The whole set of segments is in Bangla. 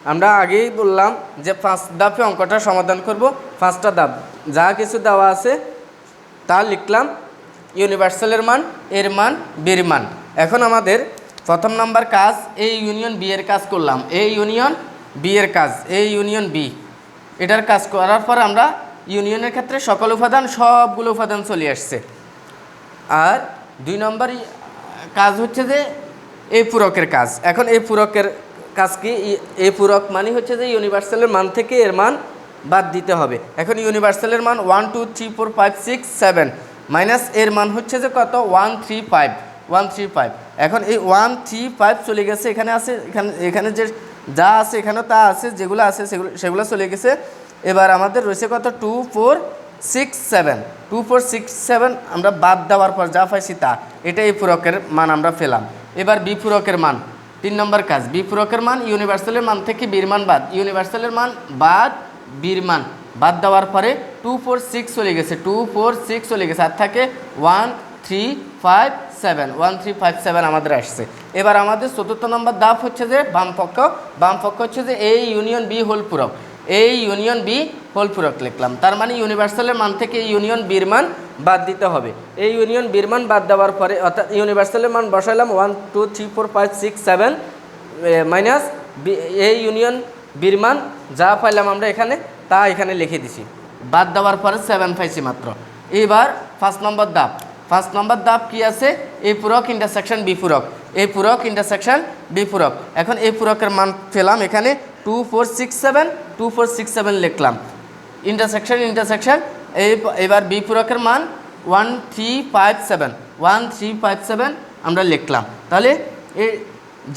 আমরা আগেই বললাম যে পাঁচ ধাপে অঙ্কটা সমাধান করব পাঁচটা ধাপ যা কিছু দেওয়া আছে, তা লিখলাম। ইউনিভার্সালের মান, এর মান, বির মান। এখন আমাদের প্রথম নাম্বার কাজ, এই ইউনিয়ন বি এর কাজ করলাম। এই ইউনিয়ন বি এর কাজ, এই ইউনিয়ন বি। এটার কাজ করার পর আমরা ইউনিয়নের ক্ষেত্রে সকল উপাদান, সবগুলো উপাদান চলে আসছে। আর দুই নম্বর কাজ হচ্ছে যে এই পূরকের কাজ। এখন এই পূরকের কাজ কি? এই পূরক মানে হচ্ছে যে ইউনিভার্সালের মান থেকে এর মান বাদ দিতে হবে। এখন ইউনিভার্সালের মান one two three four five six seven minus এর মান হচ্ছে যে কত? One three five one three five এখন এই ওয়ান থ্রি ফাইভ চলে গেছে, এখানে আছে, এখানে এখানে যে যা আছে, এখানেও তা আছে, যেগুলো আছে, সেগুলো সেগুলো চলে গেছে। এবার আমাদের রয়েছে কত? Two four six seven two four six seven আমরা বাদ দেওয়ার পর যা পাইছি তা এটা এই পূরকের মান আমরা পেলাম। এবার বি পূরকের মান। তিন নম্বর কাজ, বি পূরকের মান ইউনিভার্সালের মান থেকে বীরমান বাদ। ইউনিভার্সালের মান বাদ বীরমান বাদ দেওয়ার পরে টু ফোর সিক্স চলে গেছে। টু ফোর সিক্স চলে গেছে। আর থাকে one three five seven one three five seven আমাদের আসছে। এবার আমাদের চতুর্থ নম্বর দাপ হচ্ছে যে বামপক্ষ। বামপক্ষ বাম পক্ষ হচ্ছে যে এই ইউনিয়ন বি হোল পূরক। এই ইউনিয়ন বি হোল পূরক লিখলাম। তার মানে ইউনিভার্সালের মান থেকে ইউনিয়ন বির মান বাদ দিতে হবে। এই ইউনিয়ন বির মান বাদ দেওয়ার পরে অর্থাৎ ইউনিভার্সালের মান বসাইলাম one two three four five six seven minus এই ইউনিয়ন বির মান যা পাইলাম আমরা এখানে তা এখানে লিখে দিছি। বাদ দেওয়ার পরে সেভেন পাইছি মাত্র। এবার ফার্স্ট নম্বর দাপ ফার্স্ট নম্বর দাপ কি আছে? এই পূরক ইন্টারসেকশন বি পূরক এই পূরক ইন্টারসেকশন বি পূরক। এখন এই পূরকের মান পেলাম এখানে two four six seven two four six seven লিখলাম। ইন্টারসেকশন ইন্টারসেকশন এই এবার বি পূরকের মান one three five seven one three five seven আমরা লিখলাম। তাহলে এই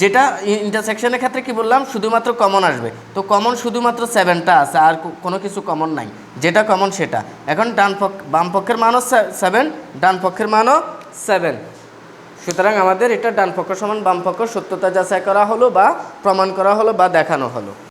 যেটা ইন্টারসেকশনের ক্ষেত্রে কি বললাম? শুধুমাত্র কমন আসবে। তো কমন শুধুমাত্র সেভেনটা আছে, আর কোনো কিছু কমন নাই। যেটা কমন সেটা। এখন ডান পক্ষ বাম পক্ষের মানও সেভেন ডান পক্ষের মানও সেভেন সুতরাং আমাদের এটা ডান পক্ষ সমান বাম পক্ষ সত্যতা যাচাই করা হলো বা প্রমাণ করা হলো বা দেখানো হলো।